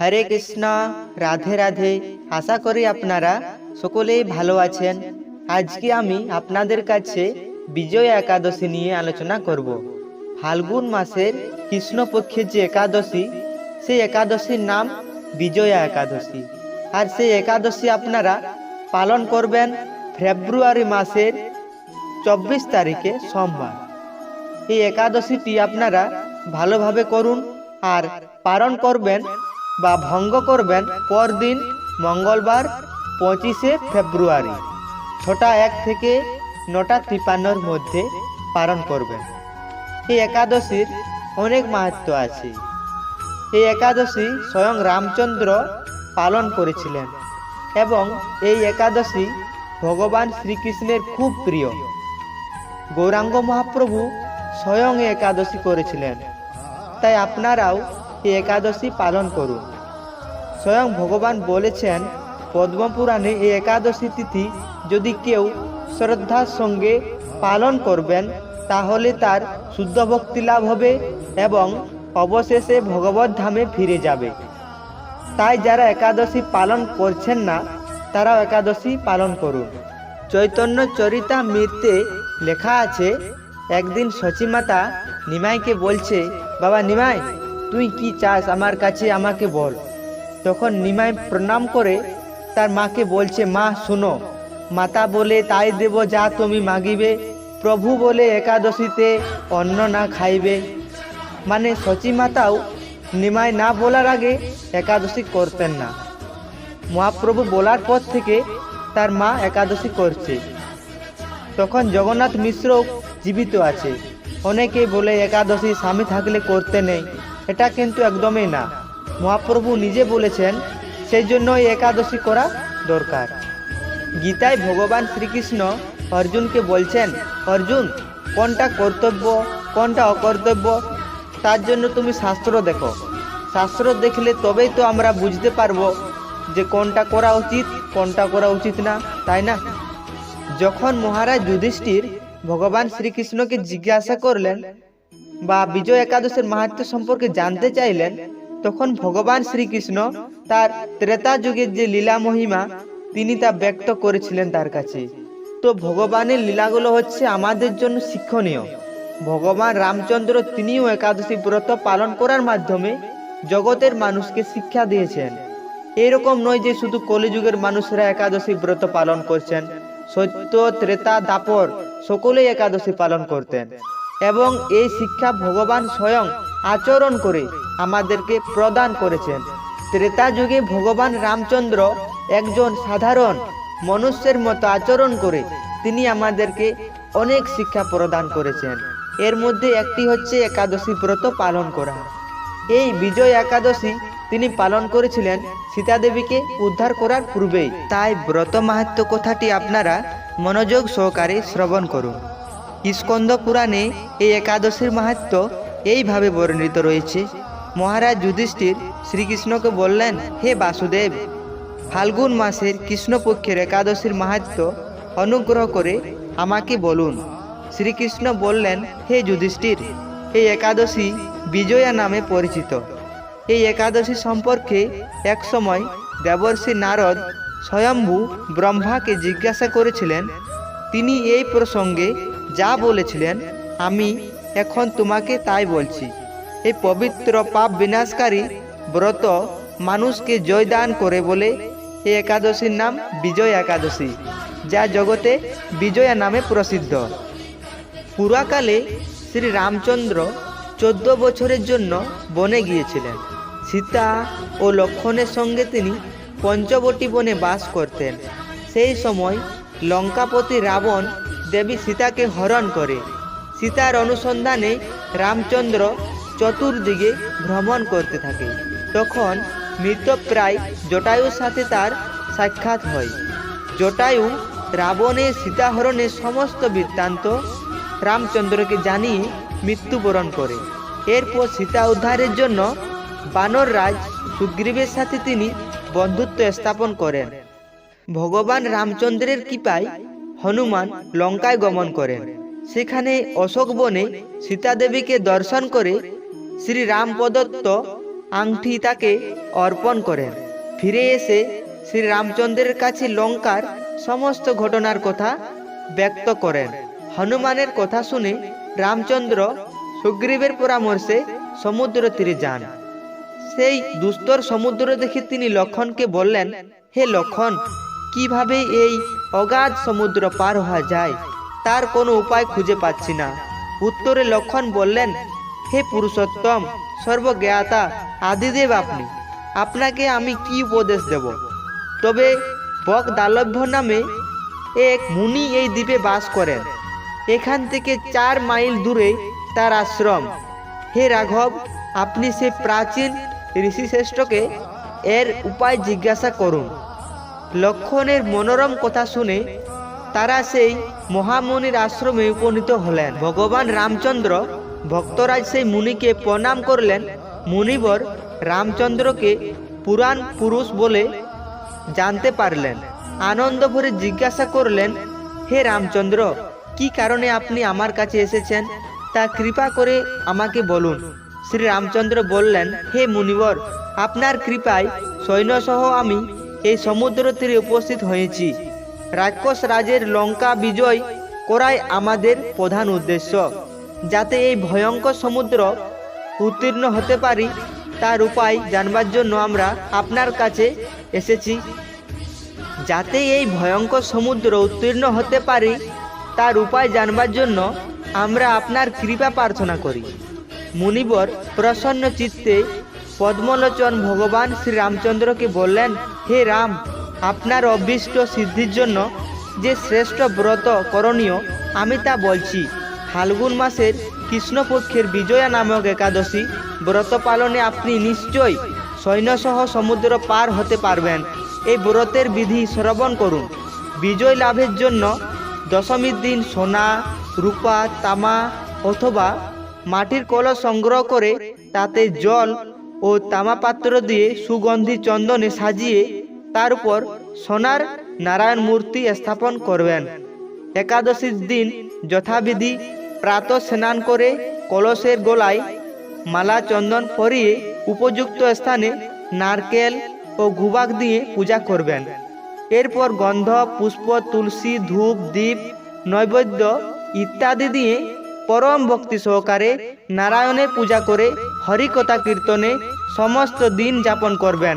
হরে কৃষ্ণ, রাধে রাধে। আশা করি আপনারা সকলেই ভালো আছেন। আজকে আমি আপনাদের কাছে বিজয় একাদশী নিয়ে আলোচনা করব। ফাল্গুন মাসের কৃষ্ণপক্ষের যে একাদশী, সেই একাদশীর নাম বিজয়া একাদশী। আর সেই একাদশী আপনারা পালন করবেন ফেব্রুয়ারি মাসের চব্বিশ তারিখে সোমবার। এই একাদশীটি আপনারা ভালোভাবে করুন আর পালন করবেন বা ভঙ্গ করবেন পরদিন মঙ্গলবার পঁচিশে ফেব্রুয়ারি। ছটা এক থেকে নটা তিপান্নর মধ্যে পালন করবেন। এই একাদশীর অনেক মাহাত্ম আছে। এই একাদশী স্বয়ং রামচন্দ্র পালন করেছিলেন এবং এই একাদশী ভগবান শ্রীকৃষ্ণের খুব প্রিয়। গৌরাঙ্গ মহাপ্রভু স্বয়ং একাদশী করেছিলেন। তাই আপনারাও এই একাদশী পালন করুন। স্বয়ং ভগবান বলেছেন, পদ্মপুরাণে এই একাদশী তিথি যদি কেউ শ্রদ্ধার সঙ্গে পালন করবেন, তাহলে তার শুদ্ধ ভক্তি লাভ হবে এবং অবশেষে ভগবত ধামে ফিরে যাবে। তাই যারা একাদশী পালন করছেন না, তারাও একাদশী পালন করুন। চৈতন্য চরিতা মৃত্যে লেখা আছে, একদিন সচিমাতা নিমাইকে বলছে, বাবা নিমাই, তুই কি চাস আমার কাছে আমাকে বল। তখন নিমাই প্রণাম করে তার মাকে বলছে, মা, শুনো। মাতা বলে, তাই দেব যা তুমি মাগিবে। প্রভু বলে, একাদশীতে অন্ন না খাইবে। মানে সচিমাতাও নিমাই না বলার আগে একাদশী করতেন না। মহাপ্রভু বলার পর থেকে তার মা একাদশী করছে। তখন জগন্নাথ মিশ্র জীবিত আছে। অনেকেই বলে, একাদশী স্বামী থাকলে করতে নেই। এটা কিন্তু একদমই না। মহাপ্রভু নিজে বলেছেন, সেই জন্য একাদশী করা দরকার। গীতায় ভগবান শ্রীকৃষ্ণ অর্জুনকে বলছেন, অর্জুন, কোনটা কর্তব্য, কোনটা অকর্তব্য? তার জন্য তুমি শাস্ত্র দেখো। শাস্ত্র দেখলে তবেই তো আমরা বুঝতে পারব যে কোনটা করা উচিত, কোনটা করা উচিত না, তাই না? যখন মহারাজ যুধিষ্ঠির ভগবান শ্রীকৃষ্ণকে জিজ্ঞাসা করলেন বা বিজয় একাদশের মাহাত্ম সম্পর্কে জানতে চাইলেন তখন ভগবান শ্রীকৃষ্ণ তার ত্রেতা যুগের যে লীলা মহিমা, তিনি তা ব্যক্ত করেছিলেন তার কাছে। তো ভগবানের লীলাগুলো হচ্ছে আমাদের জন্য শিক্ষণীয়। ভগবান রামচন্দ্র তিনিও একাদশী ব্রত পালন করার মাধ্যমে জগতের মানুষকে শিক্ষা দিয়েছেন। এরকম নয় যে শুধু কলিযুগের মানুষরা একাদশী ব্রত পালন করছেন। সত্য, ত্রেতা, দাপর সকলেই একাদশী পালন করতেন। এবং এই শিক্ষা ভগবান স্বয়ং আচরণ করে আমাদেরকে প্রদান করেছেন। ত্রেতা যুগে ভগবান রামচন্দ্র একজন সাধারণ মনুষ্যের মতো আচরণ করে তিনি আমাদেরকে অনেক শিক্ষা প্রদান করেছেন। এর মধ্যে একটি হচ্ছে একাদশী ব্রত পালন করা। এই বিজয় একাদশী তিনি পালন করেছিলেন সীতা দেবীকে উদ্ধার করার পূর্বেই। তাই ব্রত মাহাত্ম কথাটি আপনারা মনোযোগ সহকারে শ্রবণ করুন। স্কন্দ পুরাণে এই একাদশীর মাহাত্ম এইভাবে বর্ণিত রয়েছে। মহারাজ যুধিষ্ঠির শ্রীকৃষ্ণকে বললেন, হে বাসুদেব, ফাল্গুন মাসের কৃষ্ণপক্ষের একাদশীর মাহাত্ম অনুগ্রহ করে আমাকে বলুন। শ্রীকৃষ্ণ বললেন, হে যুধিষ্ঠির, এই একাদশী বিজয়া নামে পরিচিত। এই একাদশী সম্পর্কে একসময় দেবর্ষি নারদ স্বয়ম্ভু ব্রহ্মাকে জিজ্ঞাসা করেছিলেন, তিনি এই প্রসঙ্গে যা বলেছিলেন, আমি এখন তোমাকে তাই বলছি। এই পবিত্র পাপ বিনাশকারী ব্রত মানুষকে জয়দান করে বলে এই একাদশীর নাম বিজয় একাদশী, যা জগতে বিজয়া নামে প্রসিদ্ধ। পুরাকালে শ্রী রামচন্দ্র চোদ্দ বছরের জন্য বনে গিয়েছিলেন। সীতা ও লক্ষণের সঙ্গে তিনি পঞ্চবটী বনে বাস করতেন। সেই সময় লঙ্কাপতি রাবণ দেবী সীতাকে হরণ করে। সীতার অনুসন্ধানে রামচন্দ্র চতুর্দিকে ভ্রমণ করতে থাকে। তখন মৃতপ্রায় জটায়ুর সাথে তার সাক্ষাৎ হয়। জটায়ু রাবণের সীতাহরণের সমস্ত বৃত্তান্ত রামচন্দ্রকে জানিয়ে মৃত্যুবরণ করে। এরপর সীতা উদ্ধারের জন্য বানর রাজ সুগ্রীবের সাথে তিনি বন্ধুত্ব স্থাপন করেন। ভগবান রামচন্দ্রের কৃপায় হনুমান লঙ্কায় গমন করেন। সেখানে অশোক বনে সীতা দেবীকে দর্শন করে শ্রী রাম প্রদত্ত আংটি তাকে অর্পণ করেন। ফিরে এসে শ্রী রামচন্দ্রের কাছে লঙ্কার সমস্ত ঘটনার কথা ব্যক্ত করেন। হনুমানের কথা শুনে রামচন্দ্র সুগ্রীবের পরামর্শে সমুদ্র তীরে যান। সেই দুস্তর সমুদ্র দেখে তিনি লক্ষণকে বললেন, হে লক্ষণ কীভাবে এই অগাধ সমুদ্র পার হওয়া যায়, তার কোনো উপায় খুঁজে পাচ্ছি না। উত্তরে লক্ষণ বললেন, হে পুরুষোত্তম, সর্বজ্ঞাতা, আদিদেব আপনি, আপনাকে আমি কি উপদেশ দেব? তবে বক দালভ্য নামে এক মুনি এই দ্বীপে বাস করেন। এখান থেকে চার মাইল দূরে তার আশ্রম। হে রাঘব, আপনি সে প্রাচীন ঋষিশ্রেষ্ঠকে এর উপায় জিজ্ঞাসা করুন। লক্ষণের মনোরম কথা শুনে তারা সেই মহামুনির আশ্রমে উপনীত হলেন। ভগবান রামচন্দ্র ভক্তরাজ সেই মুনিকে প্রণাম করলেন। মুনিবর রামচন্দ্রকে পুরাণ পুরুষ বলে জানতে পারলেন। আনন্দ ভরে জিজ্ঞাসা করলেন, হে রামচন্দ্র, কি কারণে আপনি আমার কাছে এসেছেন? তা কৃপা করে আমাকে বলুন। শ্রী রামচন্দ্র বললেন, হে মুনিবর, আপনার কৃপায় সৈন্যসহ আমি এই সমুদ্র তীরে উপস্থিত হয়েছি। রাক্ষস রাজের লঙ্কা বিজয় করাই আমাদের প্রধান উদ্দেশ্য। যাতে এই ভয়ঙ্কর সমুদ্র উত্তীর্ণ হতে পারি, তার উপায় জানবার জন্য আমরা আপনার কাছে এসেছি। যাতে এই ভয়ঙ্কর সমুদ্র উত্তীর্ণ হতে পারি, তার উপায় জানবার জন্য আমরা আপনার কৃপা প্রার্থনা করি। মুনিবর প্রসন্ন চিত্তে পদ্মলোচন ভগবান শ্রীরামচন্দ্রকে বললেন হে রাম, আপনার অভীষ্ট সিদ্ধির জন্য যে শ্রেষ্ঠ ব্রত করণীয় আমি তা বলছি। ফাল্গুন মাসের কৃষ্ণপক্ষের বিজয়া নামক একাদশী ব্রত পালনে আপনি নিশ্চয়ই সৈন্যসহ সমুদ্র পার হতে পারবেন। এই ব্রতের বিধি শ্রবণ করুন। বিজয় লাভের জন্য দশমীর দিন সোনা, রূপা, তামা অথবা মাটির কলস সংগ্রহ করে তাতে জল ও তামা পাত্র দিয়ে সুগন্ধি চন্দনে সাজিয়ে তার উপর সোনার নারায়ণ মূর্তি স্থাপন করবেন। একাদশীর দিন যথাবিধি প্রাত স্নান করে কলসের গোলায় মালা চন্দন পরিয়ে উপযুক্ত স্থানে নারকেল ও গুবাক দিয়ে পূজা করবেন। এরপর গন্ধ, পুষ্প, তুলসী, ধূপ, দীপ, নৈবেদ্য ইত্যাদি দিয়ে পরম ভক্তি সহকারে নারায়ণের পূজা করে হরিকথা কীর্তনে সমস্ত দিন যাপন করবেন।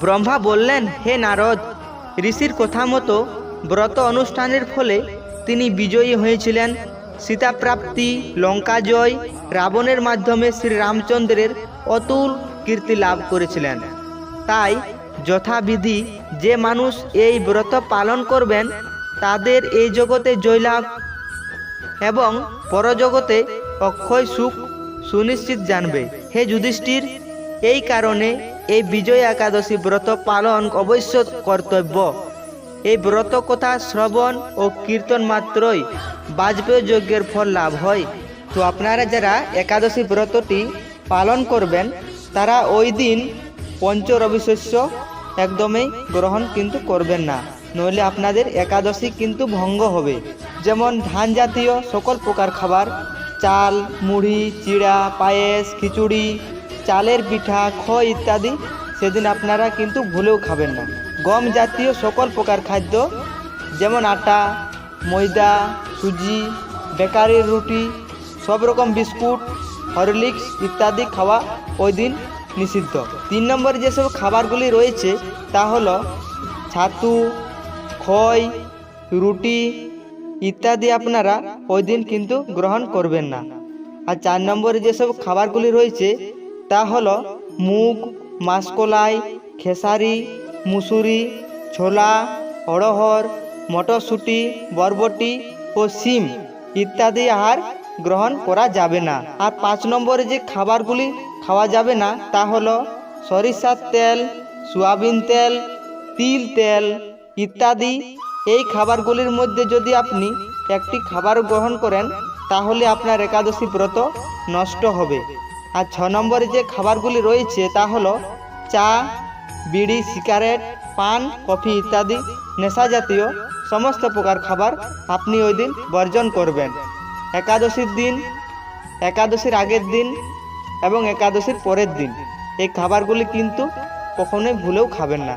ব্রহ্মা বললেন, হে নারদ, ঋষির কথা মতো ব্রত অনুষ্ঠানের ফলে তিনি বিজয়ী হয়েছিলেন। সীতাপ্রাপ্তি, লঙ্কা জয়, রাবণের মাধ্যমে শ্রীরামচন্দ্রের অতুল কীর্তি লাভ করেছিলেন। তাই যথাবিধি যে মানুষ এই ব্রত পালন করবেন, তাদের এই জগতে জয়লাভ এবং পরজগতে অক্ষয় সুখ সুনিশ্চিত জানবে। হে যুধিষ্ঠির, এই কারণে এই বিজয় একাদশী ব্রত পালন অবশ্য কর্তব্য এই ব্রত কথা শ্রবণ ও কীর্তন মাত্রই বাজপেয় যজ্ঞের ফল লাভ হয়। তো আপনারা যারা একাদশী ব্রতটি পালন করবেন, তারা ওই দিন পঞ্চ রবিশস্য একদমই গ্রহণ কিন্তু করবেন না। নইলে আপনাদের একাদশী কিন্তু ভঙ্গ হবে। যেমন ধান জাতীয় সকল প্রকার খাবার, চাল, মুড়ি, চিড়া, পায়েস, খিচুড়ি চালের পিঠা, খই ইত্যাদি সেদিন আপনারা কিন্তু ভুলেও খাবেন না। গম জাতীয় সকল প্রকার খাদ্য, যেমন আটা, ময়দা, সুজি, বেকারির রুটি, সব রকম বিস্কুট, হরলিক্স ইত্যাদি খাওয়া ওই দিন নিষিদ্ধ। তিন নম্বরে যেসব খাবারগুলি রয়েছে তা হলো ছাতু, খই, রুটি ইত্যাদি আপনারা ওই দিন কিন্তু গ্রহণ করবেন না। আর চার নম্বরে যেসব খাবারগুলি রয়েছে তা হলো মুগ, মাসকলাই, খেসারি, মুসুরি, ছোলা, অড়হর, মটরশুঁটি, বরবটি ও শিম ইত্যাদি আহার গ্রহণ করা যাবে না। আর পাঁচ নম্বরে যে খাবারগুলি খাওয়া যাবে না, তা হলো সরিষার তেল, সোয়াবিন তেল, তিল তেল ইত্যাদি। এই খাবারগুলির মধ্যে যদি আপনি একটি খাবার গ্রহণ করেন, তাহলে আপনার একাদশী ব্রত নষ্ট হবে। আর ছ নম্বরে যে খাবারগুলি রয়েছে তা হলো চা, বিড়ি, সিগারেট, পান, কফি ইত্যাদি, নেশা জাতীয় সমস্ত প্রকার খাবার আপনি ওই দিন বর্জন করবেন। একাদশীর দিন, একাদশীর আগের দিন এবং একাদশীর পরের দিন। এই খাবারগুলি কিন্তু কখনোই ভুলেও খাবেন না।